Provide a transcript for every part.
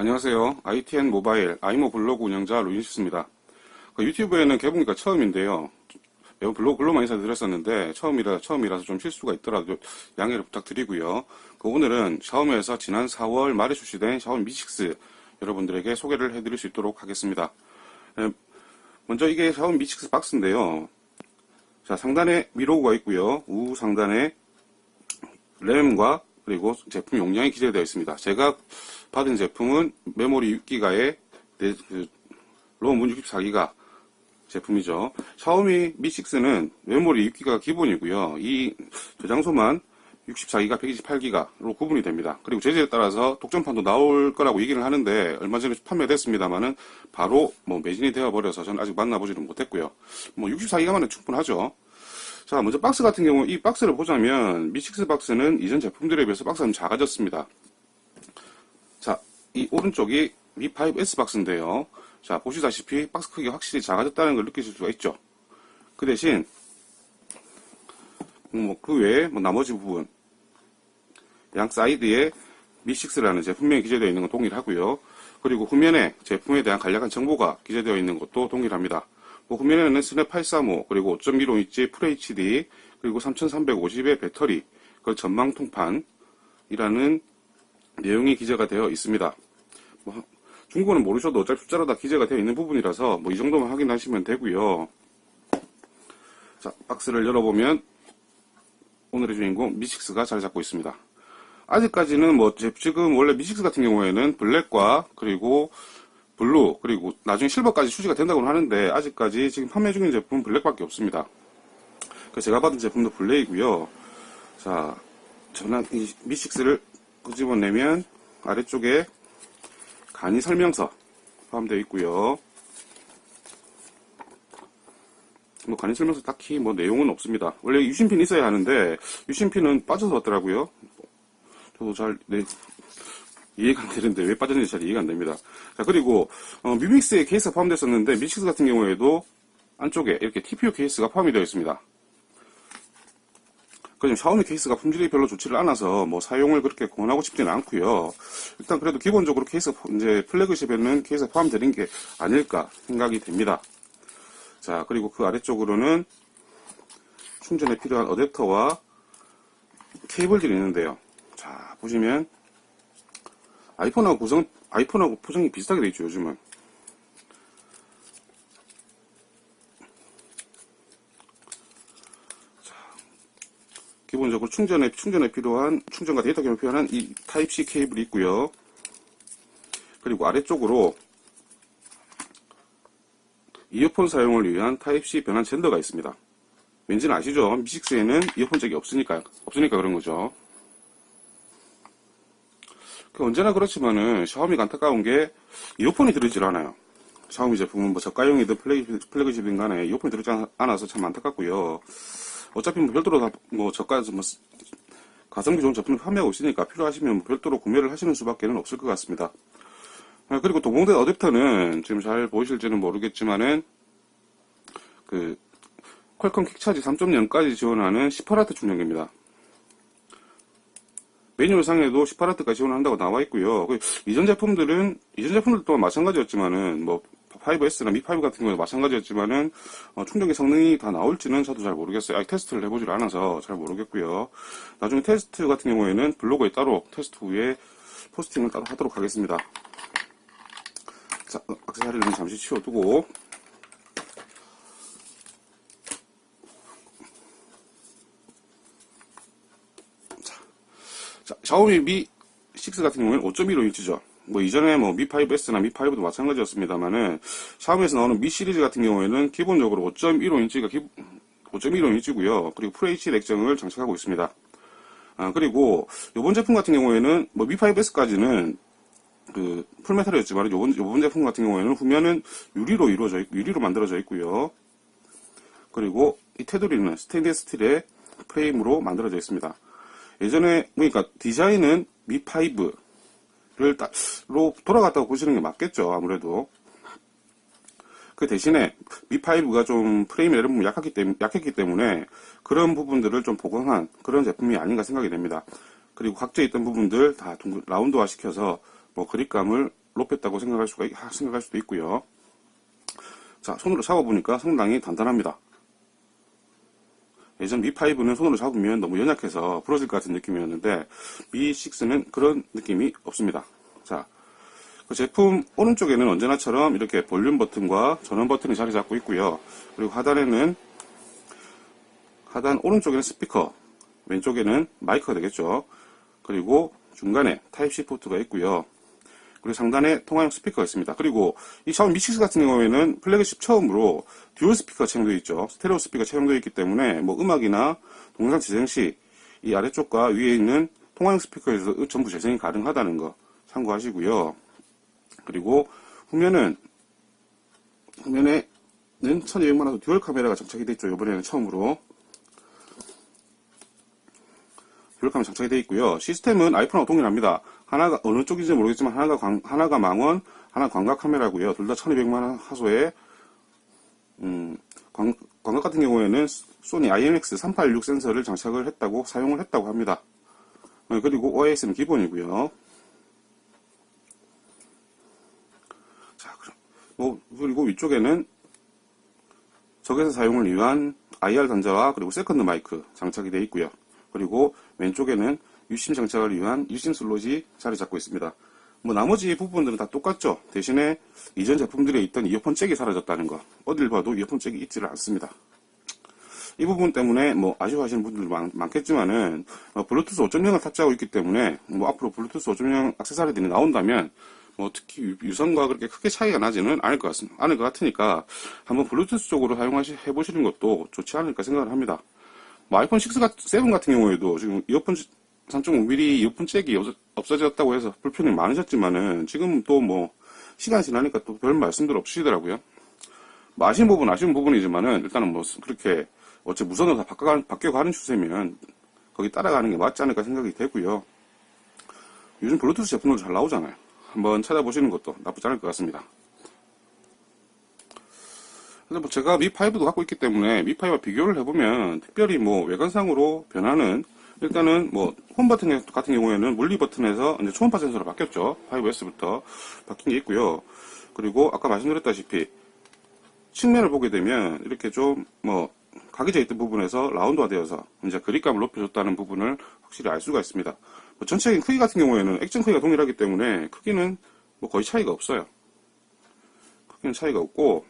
안녕하세요. ITN 모바일 아이모 블로그 운영자 루인시스입니다. 그 유튜브에는 개봉기가 처음인데요. 블로그 글로만 인사드렸었는데 처음이라 처음이라서 좀 실수가 있더라도 양해를 부탁드리고요. 그 오늘은 샤오미에서 지난 4월 말에 출시된 샤오미 미6 여러분들에게 소개를 해드릴 수 있도록 하겠습니다. 예, 먼저 이게 샤오미 미6 박스인데요. 자 상단에 미로우가 있고요. 우 상단에 램과 그리고 제품 용량이 기재되어 있습니다. 제가 받은 제품은 메모리 6기가에 그, 롬은 64기가 제품이죠. 샤오미 미6는 메모리 6기가 기본이고요. 이 저장소만 64기가, 128기가로 구분이 됩니다. 그리고 제재에 따라서 독점판도 나올 거라고 얘기를 하는데 얼마 전에 판매됐습니다만은 바로 뭐 매진이 되어 버려서 저는 아직 만나보지는 못했고요. 뭐 64기가만은 충분하죠. 자, 먼저 박스 같은 경우 이 박스를 보자면 미6 박스는 이전 제품들에 비해서 박스가 좀 작아졌습니다. 자, 이 오른쪽이 미 5S 박스인데요. 자, 보시다시피 박스 크기가 확실히 작아졌다는 걸 느끼실 수가 있죠. 그 대신 뭐 그 외에 뭐 나머지 부분 양 사이드에 미6라는 제품명이 기재되어 있는 건 동일하고요. 그리고 후면에 제품에 대한 간략한 정보가 기재되어 있는 것도 동일합니다. 뭐 후면에는 스냅 835 그리고 5.15인치 FHD 그리고 3350의 배터리 그 전망 통판이라는 내용이 기재가 되어 있습니다. 뭐 중국어는 모르셔도 어차피 숫자로 다 기재가 되어 있는 부분이라서 뭐 이 정도만 확인하시면 되고요. 자 박스를 열어보면 오늘의 주인공 미6가 자리 잡고 있습니다. 아직까지는 뭐 지금 원래 미6 같은 경우에는 블랙과 그리고 블루 그리고 나중에 실버까지 출시가 된다고 하는데 아직까지 지금 판매 중인 제품 은 블랙밖에 없습니다. 그 제가 받은 제품도 블랙이고요. 자, 저는 이 미6를 끄집어내면 아래쪽에 간이 설명서 포함되어 있고요. 뭐 간이 설명서 딱히 뭐 내용은 없습니다. 원래 유심핀 있어야 하는데 유심핀은 빠져서 왔더라고요. 저도 잘 네, 이해가 안 되는데 왜 빠졌는지 잘 이해가 안 됩니다. 자 그리고 어, 뮤믹스에 케이스가 포함됐었는데 믹스 같은 경우에도 안쪽에 이렇게 TPU 케이스가 포함이 되어 있습니다. 그럼 샤오미 케이스가 품질이 별로 좋지를 않아서 뭐 사용을 그렇게 권하고 싶지는 않고요. 일단 그래도 기본적으로 케이스 이제 플래그십에는 케이스가 포함되는 게 아닐까 생각이 됩니다. 자 그리고 그 아래쪽으로는 충전에 필요한 어댑터와 케이블들이 있는데요. 자 보시면 아이폰하고 구성 아이폰하고 포장이 비슷하게 되어 있죠 요즘은. 기본적으로 충전에, 충전에 필요한, 충전과 데이터 겸에 필요한 이 타입C 케이블이 있고요. 그리고 아래쪽으로 이어폰 사용을 위한 타입C 변환 젠더가 있습니다. 왠지는 아시죠? 미6에는 이어폰 잭이 없으니까, 없으니까 그런 거죠. 그 언제나 그렇지만은 샤오미가 안타까운 게 이어폰이 들어있질 않아요. 샤오미 제품은 뭐 저가용이든 플래그십인 간에 이어폰이 들어있지 않아서 참 안타깝고요. 어차피 뭐 별도로 다 뭐 저가에서 뭐 가성비 좋은 제품을 판매하고 있으니까 필요하시면 뭐 별도로 구매를 하시는 수밖에 는 없을 것 같습니다. 아, 그리고 도봉대 어댑터는 지금 잘 보이실지는 모르겠지만은 그 퀄컴 킥차지 3.0까지 지원하는 18W 충전기입니다. 매뉴얼상에도 18W까지 지원한다고 나와 있고요. 그 이전 제품들은 이전 제품들도 마찬가지였지만은 뭐 5S나 미5 같은 경우에 마찬가지였지만은 어, 충전기 성능이 다 나올지는 저도 잘 모르겠어요. 아직 테스트를 해보질 않아서 잘 모르겠고요. 나중에 테스트 같은 경우에는 블로그에 따로 테스트 후에 포스팅을 따로 하도록 하겠습니다. 자, 악세사리는 잠시 치워두고 자, 자 샤오미 미 6 같은 경우에는 5.15인치죠. 뭐 이전에 뭐 미5S나 미5도 마찬가지였습니다만은 샤오미에서 나오는 미 시리즈 같은 경우에는 기본적으로 5.15인치가 5.15인치고요. 그리고 FHD 액정을 장착하고 있습니다. 아, 그리고 이번 제품 같은 경우에는 뭐 미5S까지는 그 풀메탈이었지만 요번 요번 제품 같은 경우에는 후면은 유리로 이루어져 있, 유리로 만들어져 있고요. 그리고 이 테두리는 스테인리스 스틸의 프레임으로 만들어져 있습니다. 예전에 그러니까 디자인은 미5 로 돌아갔다고 보시는 게 맞겠죠. 아무래도. 그 대신에 미5가 좀 프레임이 이런 부분 약했기, 때문에, 약했기 때문에 그런 부분들을 좀 보강한 그런 제품이 아닌가 생각이 됩니다. 그리고 각져 있던 부분들 다 라운드화 시켜서 뭐 그립감을 높였다고 생각할 수가, 있- 생각할 수도 있고요. 자, 손으로 잡아보니까 상당히 단단합니다. 예전 Mi5는 손으로 잡으면 너무 연약해서 부러질 것 같은 느낌이었는데, Mi6는 그런 느낌이 없습니다. 자, 그 제품 오른쪽에는 언제나처럼 이렇게 볼륨 버튼과 전원 버튼이 자리 잡고 있고요. 그리고 하단에는 하단 오른쪽에는 스피커, 왼쪽에는 마이크가 되겠죠. 그리고 중간에 타입C 포트가 있고요. 그리고 상단에 통화용 스피커가 있습니다. 그리고 이 샤오미 Mi6 같은 경우에는 플래그십 처음으로 듀얼 스피커 채용되어 있죠. 스테레오 스피커 채용되어 있기 때문에 뭐 음악이나 동영상 재생 시 이 아래쪽과 위에 있는 통화용 스피커에서 전부 재생이 가능하다는 거 참고하시고요. 그리고 후면은 후면에는 1200만 원 듀얼 카메라가 장착이 있죠. 이번에는 처음으로 듀얼 카메라 장착이 되어 있고요. 시스템은 아이폰하고 동일합니다. 하나가 어느 쪽인지 모르겠지만 하나가 광, 하나가 망원, 하나 광각 카메라고요. 둘 다 1200만 원 하소에 음, 광, 광각 같은 경우에는 소니 IMX386 센서를 장착을 했다고 사용을 했다고 합니다. 어, 그리고 OIS는 기본이고요. 자, 그럼 뭐 그리고 위쪽에는 적외선 사용을 위한 IR 단자와 그리고 세컨드 마이크 장착이 되어 있고요. 그리고 왼쪽에는 유심 장착을 위한 유심 슬롯이 자리 잡고 있습니다. 뭐 나머지 부분들은 다 똑같죠. 대신에 이전 제품들에 있던 이어폰 잭이 사라졌다는 거. 어딜 봐도 이어폰 잭이 있지를 않습니다. 이 부분 때문에 뭐 아쉬워하시는 분들도 많, 겠지만은 블루투스 5.0을 탑재하고 있기 때문에 뭐 앞으로 블루투스 5.0 액세서리들이 나온다면 뭐 특히 유- 유선과 그렇게 크게 차이가 나지는 않을 것 같습니다. 않을 것 같으니까 한번 블루투스 쪽으로 사용하시 해보시는 것도 좋지 않을까 생각을 합니다. 뭐 아이폰 6 같, 7 같은 경우에도 지금 이어폰 3.5mm 이어폰 잭이 없어, 없어졌다고 해서 불편이 많으셨지만은 지금 또 뭐 시간 지나니까 또 별 말씀들 없으시더라고요. 뭐 아쉬운 부분 은 아쉬운 부분이지만은 일단은 뭐 그렇게 어째 무선으로 다 바꿔가, 바뀌어가는 추세면 거기 따라가는 게 맞지 않을까 생각이 되고요. 요즘 블루투스 제품도 잘 나오잖아요. 한번 찾아보시는 것도 나쁘지 않을 것 같습니다. 근데 뭐 제가 미5도 갖고 있기 때문에 미5와 비교를 해보면 특별히 뭐 외관상으로 변화는 일단은 뭐 홈 버튼 같은 경우에는 물리 버튼에서 이제 초음파 센서로 바뀌었죠. 5S부터 바뀐 게 있고요. 그리고 아까 말씀드렸다시피 측면을 보게 되면 이렇게 좀 뭐 각이져 있던 부분에서 라운드화 되어서 이제 그립감을 높여줬다는 부분을 확실히 알 수가 있습니다. 뭐 전체적인 크기 같은 경우에는 액정 크기가 동일하기 때문에 크기는 뭐 거의 차이가 없어요. 크기는 차이가 없고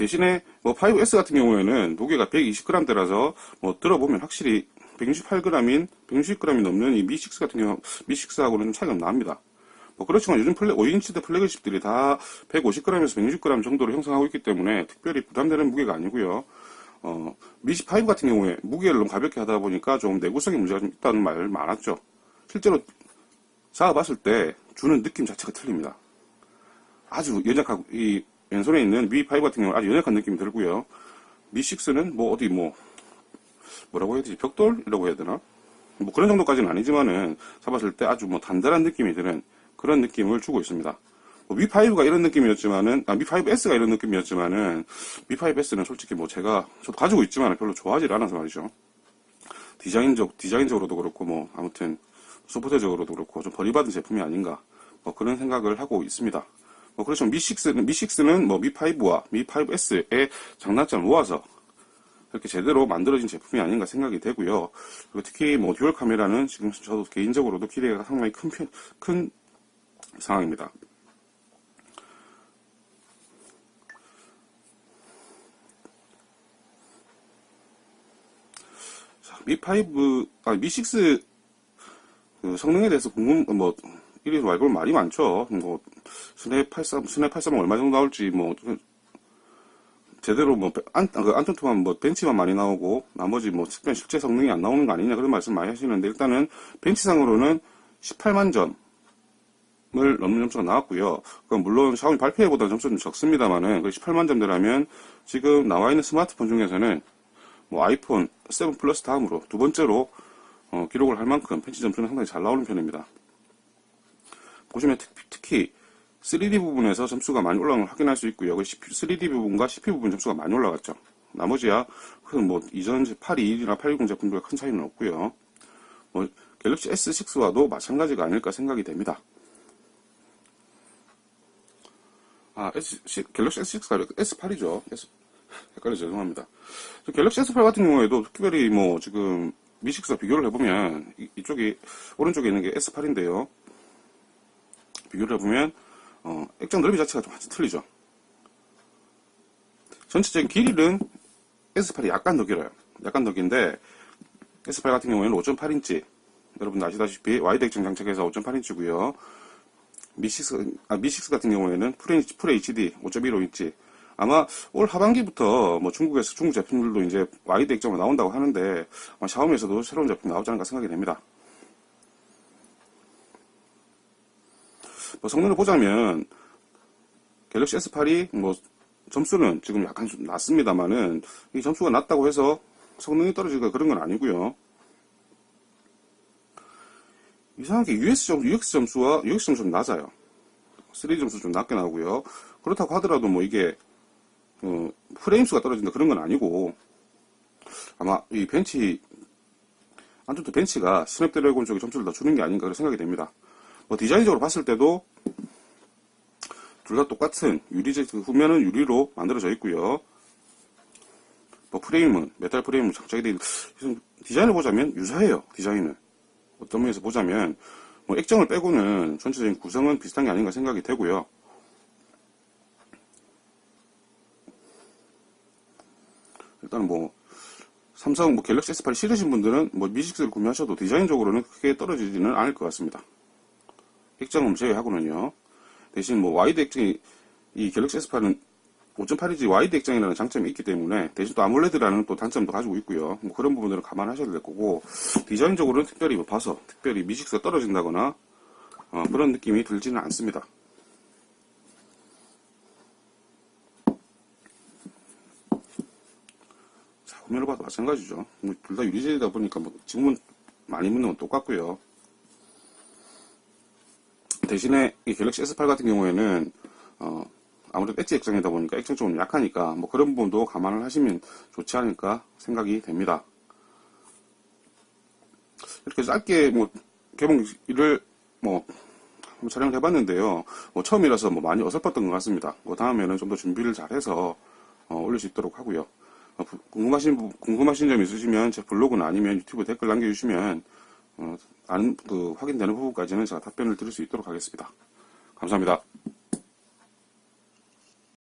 대신에 뭐 5S 같은 경우에는 무게가 120g대라서 뭐 들어보면 확실히 168g인 160g이 넘는 이 Mi6 같은 경우 Mi6하고는 차이가 납니다. 뭐 그렇지만 요즘 플래 5인치대 플래그십들이 다 150g에서 160g 정도로 형성하고 있기 때문에 특별히 부담되는 무게가 아니고요. 어, 미시5 같은 경우에 무게를 너무 가볍게 하다 보니까 좀 내구성에 문제가 좀 있다는 말 많았죠. 실제로 잡아봤을 때 주는 느낌 자체가 틀립니다. 아주 연약하고 이 왼손에 있는 미5 같은 경우는 아주 연약한 느낌이 들고요. 미6는 뭐 어디 뭐 뭐라고 해야 되지 벽돌이라고 해야 되나? 뭐 그런 정도까지는 아니지만은 잡았을 때 아주 뭐 단단한 느낌이 드는 그런 느낌을 주고 있습니다. 뭐 Mi5가 이런 느낌이었지만은, 아, Mi5S가 이런 느낌이었지만은, Mi5S는 솔직히 뭐 제가, 저도 가지고 있지만 별로 좋아하지 않아서 말이죠. 디자인적, 디자인적으로도 그렇고 뭐, 아무튼, 소프트웨어적으로도 그렇고 좀 버리받은 제품이 아닌가, 뭐 그런 생각을 하고 있습니다. 뭐 그렇지만 Mi6는, Mi6는 뭐 Mi5와 Mi5S의 장단점을 모아서 이렇게 제대로 만들어진 제품이 아닌가 생각이 되고요. 그리고 특히 뭐 듀얼 카메라는 지금 저도 개인적으로도 기대가 상당히 큰, 편- 큰 상황입니다. 자, 미5, 아, 미6 그 성능에 대해서 궁금, 뭐, 이리 말고 말이 많죠. 뭐, 스냅 83, 스냅 83은 얼마 정도 나올지, 뭐, 그, 제대로 뭐, 안, 그 안톤토만 뭐, 벤치만 많이 나오고, 나머지 뭐, 특별히 실제 성능이 안 나오는 거 아니냐, 그런 말씀 많이 하시는데, 일단은, 벤치상으로는 18만 점을 넘는 점수가 나왔고요. 그건 물론 샤오미 발표회보다 점수는 적습니다만은, 18만 점대라면, 지금 나와 있는 스마트폰 중에서는, 뭐, 아이폰 7 플러스 다음으로 두 번째로, 어, 기록을 할 만큼 벤치 점수는 상당히 잘 나오는 편입니다. 보시면 특, 특히 3D 부분에서 점수가 많이 올라가는 걸 확인할 수 있고요. 그 3D 부분과 CPU 부분 점수가 많이 올라갔죠. 나머지야 큰뭐 이전 821이나 810 제품들과 큰 차이는 없고요. 뭐 갤럭시 S6와도 마찬가지가 아닐까 생각이 됩니다. 아, S, 갤럭시 S6가 아니라 S8이죠. S, 헷갈려서 죄송합니다. 저 갤럭시 S8 같은 경우에도 특별히 뭐 지금 미6와 비교를 해보면 이, 이쪽이 오른쪽에 있는 게 S8인데요. 비교를 해보면 어, 액정 넓이 자체가 좀 완전 틀리죠. 전체적인 길이는 S8이 약간 더 길어요. 약간 더 긴데 S8 같은 경우에는 5.8인치 여러분 아시다시피 와이드 액정 장착해서 5.8인치고요. 미6, 아, 미6 같은 경우에는 풀, 풀 HD 5.15인치 아마 올 하반기부터 뭐 중국에서 중국 제품들도 이제 와이드 액정으로 나온다고 하는데 샤오미에서도 새로운 제품 나오지 않을까 생각이 됩니다. 뭐 성능을 보자면 갤럭시 S8이 뭐 점수는 지금 약간 좀 낮습니다만은 이 점수가 낮다고 해서 성능이 떨어지거나 그런 건 아니고요. 이상하게 US 점, UX 점수와 UX 점수는 낮아요. 3D 점수 좀 낮게 나오고요. 그렇다고 하더라도 뭐 이게 어, 프레임 수가 떨어진다 그런 건 아니고 아마 이 벤치 안쪽도 벤치가 스냅드래곤 쪽에 점수를 더 주는 게 아닌가 생각이 됩니다. 뭐 디자인적으로 봤을 때도 둘 다 똑같은 유리재 그 후면은 유리로 만들어져 있고요. 뭐 프레임은 메탈 프레임으로 장착이 돼 있는 디자인을 보자면 유사해요. 디자인은 어떤 면에서 보자면 뭐 액정을 빼고는 전체적인 구성은 비슷한 게 아닌가 생각이 되고요. 일단 뭐 삼성 뭐 갤럭시 S8 싫으신 분들은 뭐 미6를 구매하셔도 디자인적으로는 크게 떨어지지는 않을 것 같습니다. 액정은 제외하고는요. 대신 뭐 와이드 액정이 이 갤럭시 S8은 5.8인치 와이드 액정이라는 장점이 있기 때문에 대신 또 아몰레드라는 또 단점도 가지고 있고요. 뭐 그런 부분들은 감안하셔야 될 거고 디자인적으로는 특별히 뭐 봐서 특별히 미6가 떨어진다거나 어, 그런 느낌이 들지는 않습니다. 자, 화면을 봐도 마찬가지죠. 뭐둘다 유리재이다 보니까 뭐 지금은 많이 묻는 건 똑같고요. 대신에 이 갤럭시 S8 같은 경우에는 어, 아무래도 엣지 액정이다 보니까 액정 좀 약하니까 뭐 그런 부분도 감안을 하시면 좋지 않을까 생각이 됩니다. 이렇게 짧게 뭐 개봉일을 뭐 촬영을 해봤는데요. 뭐 처음이라서 뭐 많이 어설펐던 것 같습니다. 뭐 다음에는 좀 더 준비를 잘해서 어, 올릴 수 있도록 하고요. 어, 부- 궁금하신 부- 궁금하신 점 있으시면 제 블로그나 아니면 유튜브 댓글 남겨주시면 어, 아는 그 확인되는 부분까지는 제가 답변을 드릴 수 있도록 하겠습니다. 감사합니다.